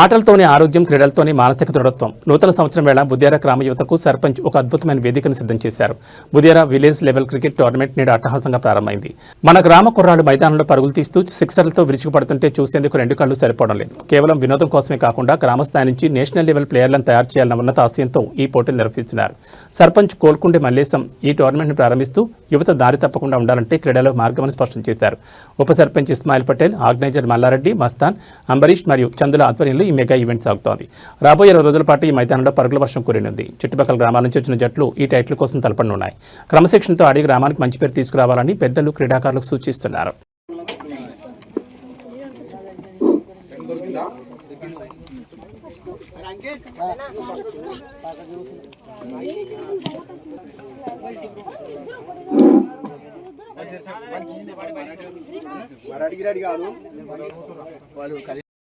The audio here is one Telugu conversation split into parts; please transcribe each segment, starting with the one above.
ఆటలతోనే ఆరోగ్యం క్రీడలతోనే మానసిక దృఢత్వం. నూతన సంవత్సరం వేళ బుద్యారా గ్రామ యువతకు సర్పంచ్ ఒక అద్భుతమైన వేదికను సిద్ధం చేశారు. Budyara village level cricket tournament నేడు అట్టహాసంగా ప్రారంభమైంది. మన గ్రామ కుర్రాళ్ళు మైదానంలో పరుగులు తీస్తూ సిక్సర్లతో విరుచుకుపడుతుంటే చూసేందుకు రెండు కళ్ళు సరిపోవడం లేదు. కేవలం వినోదం కోసమే కాకుండా గ్రామస్థాయి నుంచి నేషనల్ లెవెల్ ప్లేయర్లను తయారు చేయాలన్న ఉన్నత ఆశయంతో ఈ పోటీలు నిర్వహిస్తున్నారు. సర్పంచ్ కోల్కుండే మల్లేశం ఈ టోర్నమెంట్ను ప్రారంభిస్తూ యువత దారి తప్పకుండా ఉండాలంటే క్రీడలో మార్గమని స్పష్టం చేశారు. ఉప సర్పంచ్ ఇస్మాయిల్ పటేల్ ఆర్గనైజర్ మల్లారెడ్డి మస్తాన్ అంబరీష్ మరియు చందుల ఆధ్వర్యంలో ఈ మెగా ఈవెంట్ సాగుతోంది. రాబోయే ఇరవై రోజుల పాటు ఈ మైదానంలో పరుగుల వర్షం కురినుంది. చుట్టుపక్కల గ్రామాల నుంచి వచ్చిన జట్లు ఈ టైటిల్ కోసం తలపడనున్నాయి క్రమశిక్షణతో ఆడి గ్రామానికి మంచి పేరు తీసుకురావాలని పెద్దలు క్రీడాకారులకు సూచిస్తున్నారు. వాడు అడిగిరాడు కాదు. వాళ్ళు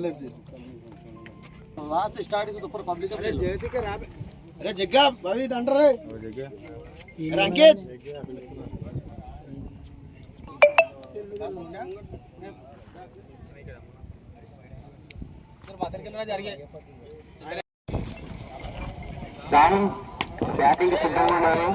लेट्स वहां से स्टार्टिंग से ऊपर पब्लिक अरे जयती के राब अरे जग्गा भाभी अंडर रे जग्गा अरे దానం బ్యాటింగ్కి సిద్ధంగా ఉన్నారు